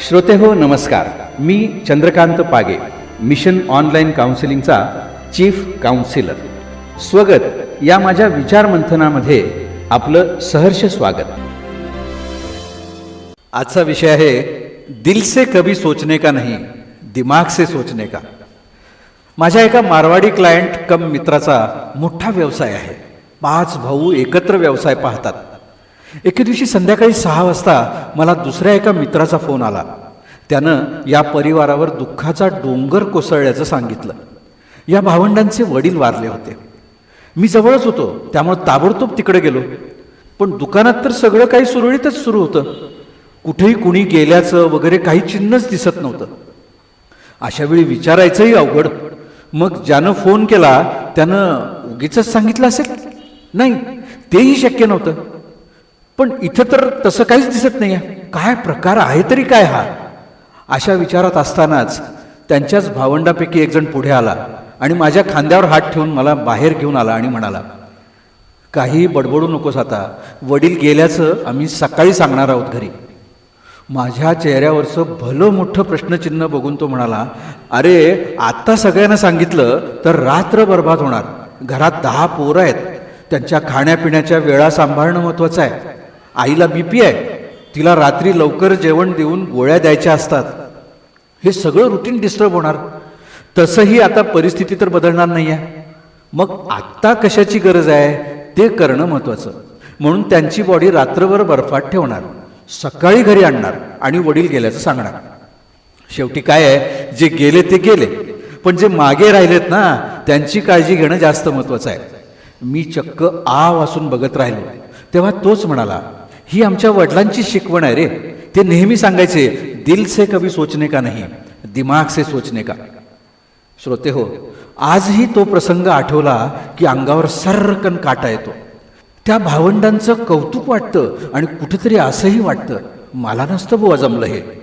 श्रोते हो नमस्कार. मी चंद्रकांत पागे मिशन ऑनलाईन काउन्सिलिंगचा चीफ काउन्सिलर. स्वगत. या माझ्या विचारमंथनामध्ये आपलं सहर्ष स्वागत. आजचा विषय आहे दिल से कभी सोचने का नाही दिमाग से सोचने का. माझ्या एका मारवाडी क्लायंट कम मित्राचा मोठा व्यवसाय आहे. पाच भाऊ एकत्र व्यवसाय पाहतात. एके दिवशी संध्याकाळी सहा वाजता मला दुसऱ्या एका मित्राचा फोन आला. त्यानं या परिवारावर दुःखाचा डोंगर कोसळल्याचं सांगितलं. या भावंडांचे वडील वारले होते. मी जवळच होतो त्यामुळे ताबडतोब तिकडे गेलो. पण दुकानात तर सगळं काही सुरळीतच सुरू होतं. कुठेही कुणी गेल्याचं वगैरे काही चिन्हच दिसत नव्हतं. अशा वेळी विचारायचंही अवघड. मग ज्यानं फोन केला त्यानं उगीच सांगितलं असेल? नाही तेही शक्य नव्हतं. पण इथं तर तसं काहीच दिसत नाही आहे काय प्रकार आहे तरी काय हा? अशा विचारात असतानाच त्यांच्याच भावंडापैकी एकजण पुढे आला आणि माझ्या खांद्यावर हात ठेवून मला बाहेर घेऊन आला आणि म्हणाला काही बडबडू नकोस आता. वडील गेल्याचं आम्ही सकाळी सांगणार आहोत घरी. माझ्या चेहऱ्यावरचं भलं मोठं प्रश्नचिन्ह बघून तो म्हणाला अरे आत्ता सगळ्यांना सांगितलं तर रात्र बर्बाद होणार. घरात दहा पोरं आहेत. त्यांच्या खाण्यापिण्याच्या वेळा सांभाळणं महत्त्वाचं आहे. आईला बी पी आहे. तिला रात्री लवकर जेवण देऊन गोळ्या द्यायच्या असतात. हे सगळं रुटीन डिस्टर्ब होणार. तसंही आता परिस्थिती तर बदलणार नाही आहे मग आत्ता कशाची गरज आहे? ते करणं महत्त्वाचं म्हणून त्यांची बॉडी रात्रभर बर्फात ठेवणार. सकाळी घरी आणणार आणि वडील गेल्याचं सांगणार. शेवटी काय आहे? जे गेले ते गेले. पण जे मागे राहिलेत ना त्यांची काळजी घेणं जास्त महत्त्वाचं आहे. मी चक्क आ वासून बघत राहिलो. तेव्हा तोच म्हणाला ही आमच्या वडिलांची शिकवण आहे रे. ते नेहमी सांगायचे दिल से कभी सोचने का नाही दिमाग से सोचने का. श्रोते हो आजही तो प्रसंग आठवला की अंगावर सर्रकन काटा येतो. त्या भावंडांचं कौतुक वाटतं आणि कुठेतरी असंही वाटतं मला नसतं बुवा जमलं हे.